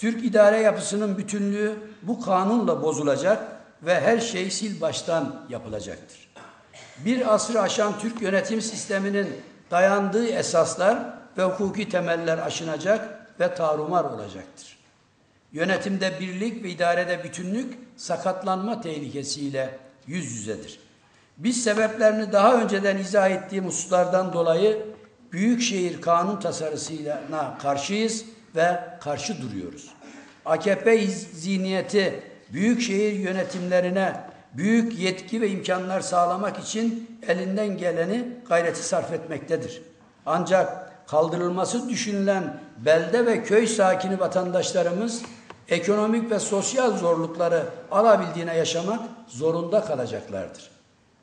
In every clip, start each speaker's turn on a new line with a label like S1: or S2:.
S1: Türk idare yapısının bütünlüğü bu kanunla bozulacak ve her şey sil baştan yapılacaktır. Bir asır aşan Türk yönetim sisteminin dayandığı esaslar ve hukuki temeller aşınacak ve tarumar olacaktır. Yönetimde birlik ve idarede bütünlük sakatlanma tehlikesiyle yüz yüzedir. Biz sebeplerini daha önceden izah ettiğim hususlardan dolayı Büyükşehir Kanun tasarısına karşıyız ve karşı duruyoruz. AKP zihniyeti büyükşehir yönetimlerine büyük yetki ve imkanlar sağlamak için elinden geleni gayreti sarf etmektedir. Ancak kaldırılması düşünülen belde ve köy sakini vatandaşlarımız ekonomik ve sosyal zorlukları alabildiğine yaşamak zorunda kalacaklardır.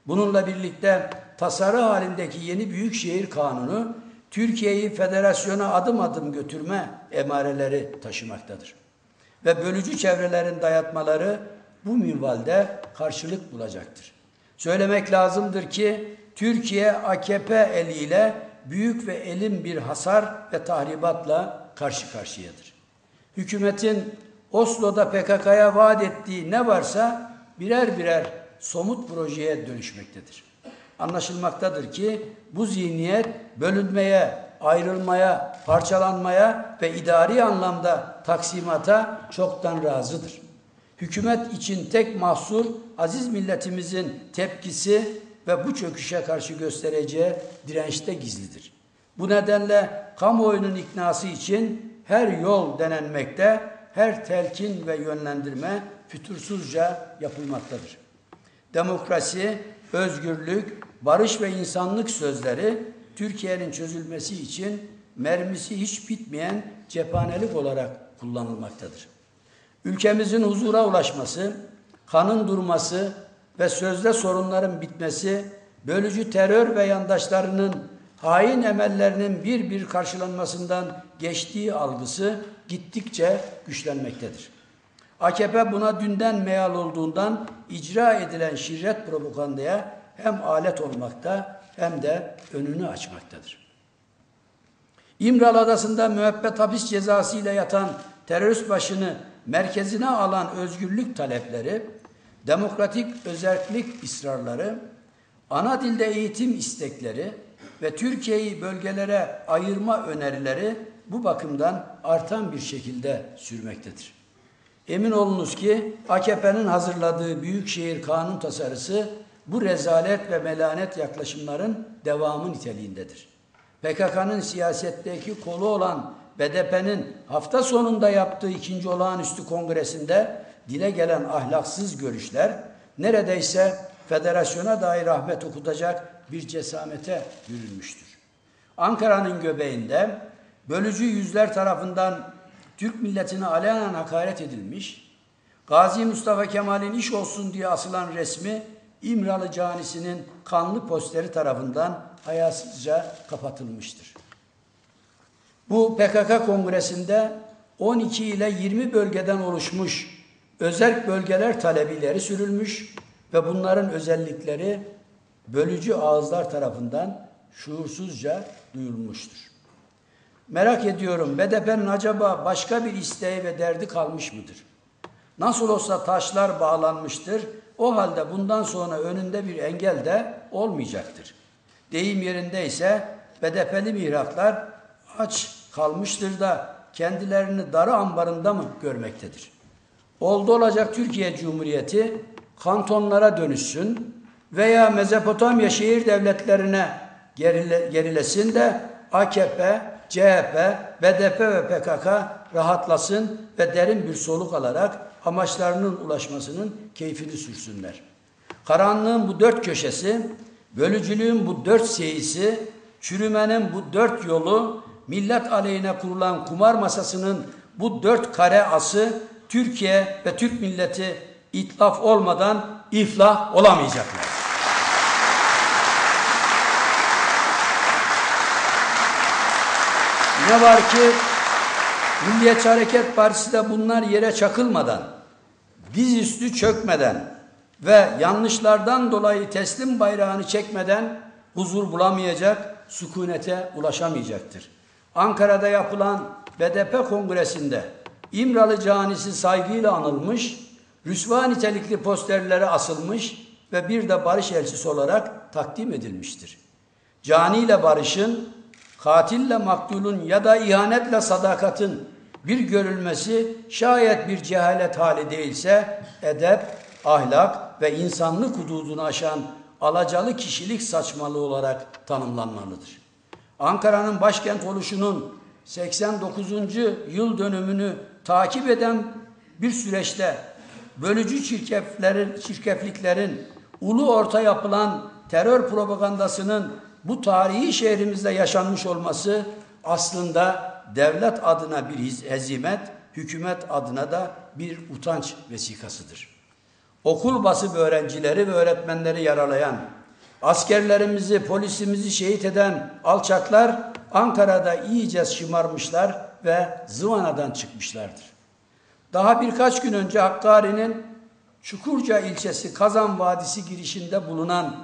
S1: Bununla birlikte tasarı halindeki yeni büyükşehir kanunu Türkiye'yi federasyona adım adım götürme emareleri taşımaktadır. Ve bölücü çevrelerin dayatmaları bu minvalde karşılık bulacaktır. Söylemek lazımdır ki Türkiye AKP eliyle büyük ve elin bir hasar ve tahribatla karşı karşıyadır. Hükümetin Oslo'da PKK'ya vaat ettiği ne varsa birer birer somut projeye dönüşmektedir. Anlaşılmaktadır ki bu zihniyet bölünmeye, ayrılmaya, parçalanmaya ve idari anlamda taksimata çoktan razıdır. Hükümet için tek mahsur aziz milletimizin tepkisi ve bu çöküşe karşı göstereceği dirençte gizlidir. Bu nedenle kamuoyunun iknası için her yol denenmekte, her telkin ve yönlendirme fütursuzca yapılmaktadır. Demokrasi, özgürlük, barış ve insanlık sözleri Türkiye'nin çözülmesi için mermisi hiç bitmeyen cephanelik olarak kullanılmaktadır. Ülkemizin huzura ulaşması, kanın durması ve sözde sorunların bitmesi, bölücü terör ve yandaşlarının hain emellerinin bir bir karşılanmasından geçtiği algısı gittikçe güçlenmektedir. AKP buna dünden meyal olduğundan icra edilen şirret propagandaya hem alet olmakta hem de önünü açmaktadır. İmralı Adası'nda müebbet hapis cezası ile yatan terörist başını merkezine alan özgürlük talepleri, demokratik özellik ısrarları, ana dilde eğitim istekleri ve Türkiye'yi bölgelere ayırma önerileri bu bakımdan artan bir şekilde sürmektedir. Emin olunuz ki AKP'nin hazırladığı Büyükşehir Kanun tasarısı bu rezalet ve melanet yaklaşımların devamı niteliğindedir. PKK'nın siyasetteki kolu olan BDP'nin hafta sonunda yaptığı ikinci olağanüstü kongresinde dile gelen ahlaksız görüşler neredeyse federasyona dair rahmet okutacak bir cesamete bürünmüştür. Ankara'nın göbeğinde bölücü yüzler tarafından Türk milletine alenen hakaret edilmiş, Gazi Mustafa Kemal'in iş olsun diye asılan resmi İmralı Canisi'nin kanlı posteri tarafından hayasızca kapatılmıştır. Bu PKK kongresinde 12 ile 20 bölgeden oluşmuş özel bölgeler talebileri sürülmüş ve bunların özellikleri bölücü ağızlar tarafından şuursuzca duyulmuştur. Merak ediyorum BDP'nin acaba başka bir isteği ve derdi kalmış mıdır? Nasıl olsa taşlar bağlanmıştır. O halde bundan sonra önünde bir engel de olmayacaktır. Deyim yerindeyse BDP'li mihraklar aç kalmıştır da kendilerini darı ambarında mı görmektedir? Oldu olacak Türkiye Cumhuriyeti kantonlara dönüşsün veya Mezopotamya şehir devletlerine gerile, gerilesin de AKP, CHP, BDP ve PKK rahatlasın ve derin bir soluk alarak amaçlarının ulaşmasının keyfini sürsünler. Karanlığın bu dört köşesi, bölücülüğün bu dört seyisi, çürümenin bu dört yolu, millet aleyhine kurulan kumar masasının bu dört kare ası Türkiye ve Türk milleti itlaf olmadan iflah olamayacaklar. Ne var ki Milliyetçi Hareket Partisi de bunlar yere çakılmadan, dizüstü çökmeden ve yanlışlardan dolayı teslim bayrağını çekmeden huzur bulamayacak, sükunete ulaşamayacaktır. Ankara'da yapılan BDP kongresinde İmralı canisi saygıyla anılmış, rüsva nitelikli posterlere asılmış ve bir de barış elçisi olarak takdim edilmiştir. Caniyle barışın, katille maktulun ya da ihanetle sadakatin bir görülmesi şayet bir cehalet hali değilse edep, ahlak ve insanlık hududunu aşan alacalı kişilik saçmalığı olarak tanımlanmalıdır. Ankara'nın başkent oluşunun 89. yıl dönümünü takip eden bir süreçte bölücü çirkeflerin, çirkefliklerin ulu orta yapılan terör propagandasının bu tarihi şehrimizde yaşanmış olması aslında devlet adına bir hezimet, hükümet adına da bir utanç vesikasıdır. Okul basıp öğrencileri ve öğretmenleri yaralayan, askerlerimizi, polisimizi şehit eden alçaklar Ankara'da iyice şımarmışlar ve zıvanadan çıkmışlardır. Daha birkaç gün önce Hakkari'nin Çukurca ilçesi Kazan Vadisi girişinde bulunan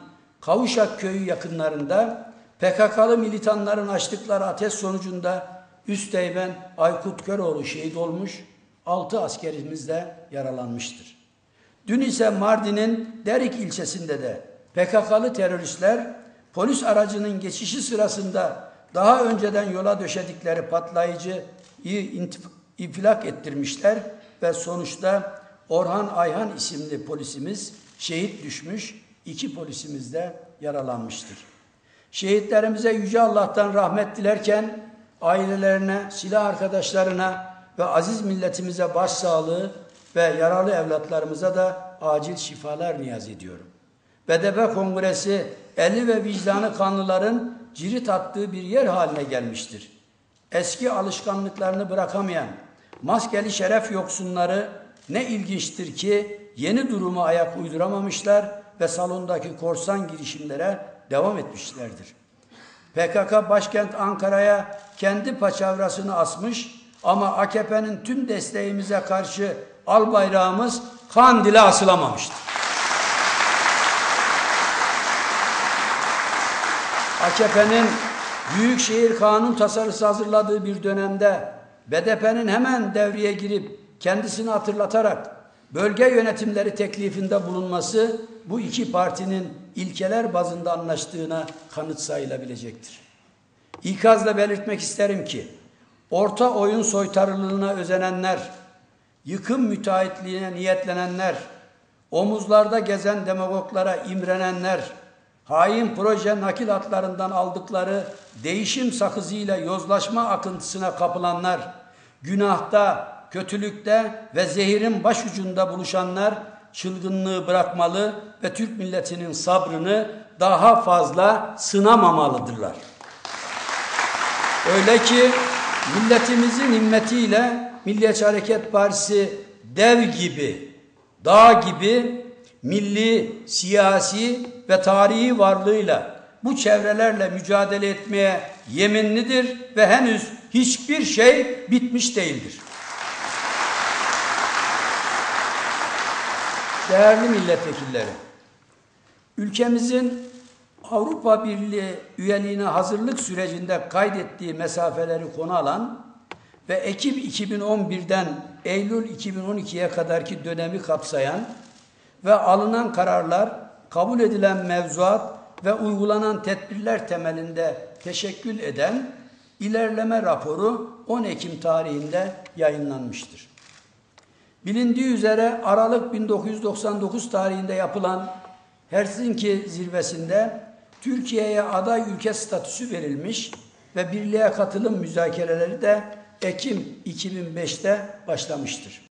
S1: Kavuşak köyü yakınlarında PKK'lı militanların açtıkları ateş sonucunda Üsteğmen Aykut Köroğlu şehit olmuş, altı askerimiz de yaralanmıştır. Dün ise Mardin'in Derik ilçesinde de PKK'lı teröristler polis aracının geçişi sırasında daha önceden yola döşedikleri patlayıcıyı infilak ettirmişler ve sonuçta Orhan Ayhan isimli polisimiz şehit düşmüş, iki polisimiz de yaralanmıştır. Şehitlerimize Yüce Allah'tan rahmet dilerken ailelerine, silah arkadaşlarına ve aziz milletimize başsağlığı ve yaralı evlatlarımıza da acil şifalar niyaz ediyorum. BDP Kongresi eli ve vicdanı kanlıların cirit attığı bir yer haline gelmiştir. Eski alışkanlıklarını bırakamayan maskeli şeref yoksunları ne ilginçtir ki yeni duruma ayak uyduramamışlar ve salondaki korsan girişimlere devam etmişlerdir. PKK başkent Ankara'ya kendi paçavrasını asmış ama AKP'nin tüm desteğimize karşı al bayrağımız Kandil'e asılamamıştır. AKP'nin Büyükşehir Kanun tasarısı hazırladığı bir dönemde BDP'nin hemen devreye girip kendisini hatırlatarak bölge yönetimleri teklifinde bulunması bu iki partinin ilkeler bazında anlaştığına kanıt sayılabilecektir. İkazla belirtmek isterim ki orta oyun soytarılığına özenenler, yıkım müteahhitliğine niyetlenenler, omuzlarda gezen demagoglara imrenenler, hain proje nakil hatlarından aldıkları değişim sakızıyla yozlaşma akıntısına kapılanlar, günahta, kötülükte ve zehirin başucunda buluşanlar çılgınlığı bırakmalı ve Türk milletinin sabrını daha fazla sınamamalıdırlar. Öyle ki milletimizin himmetiyle Milliyetçi Hareket Partisi dev gibi, dağ gibi milli, siyasi ve tarihi varlığıyla bu çevrelerle mücadele etmeye yeminlidir ve henüz hiçbir şey bitmiş değildir. Değerli milletvekilleri, ülkemizin Avrupa Birliği üyeliğine hazırlık sürecinde kaydettiği mesafeleri konu alan ve Ekim 2011'den Eylül 2012'ye kadarki dönemi kapsayan ve alınan kararlar, kabul edilen mevzuat ve uygulanan tedbirler temelinde teşekkül eden ilerleme raporu 10 Ekim tarihinde yayınlanmıştır. Bilindiği üzere Aralık 1999 tarihinde yapılan Helsinki zirvesinde Türkiye'ye aday ülke statüsü verilmiş ve birliğe katılım müzakereleri de Ekim 2005'te başlamıştır.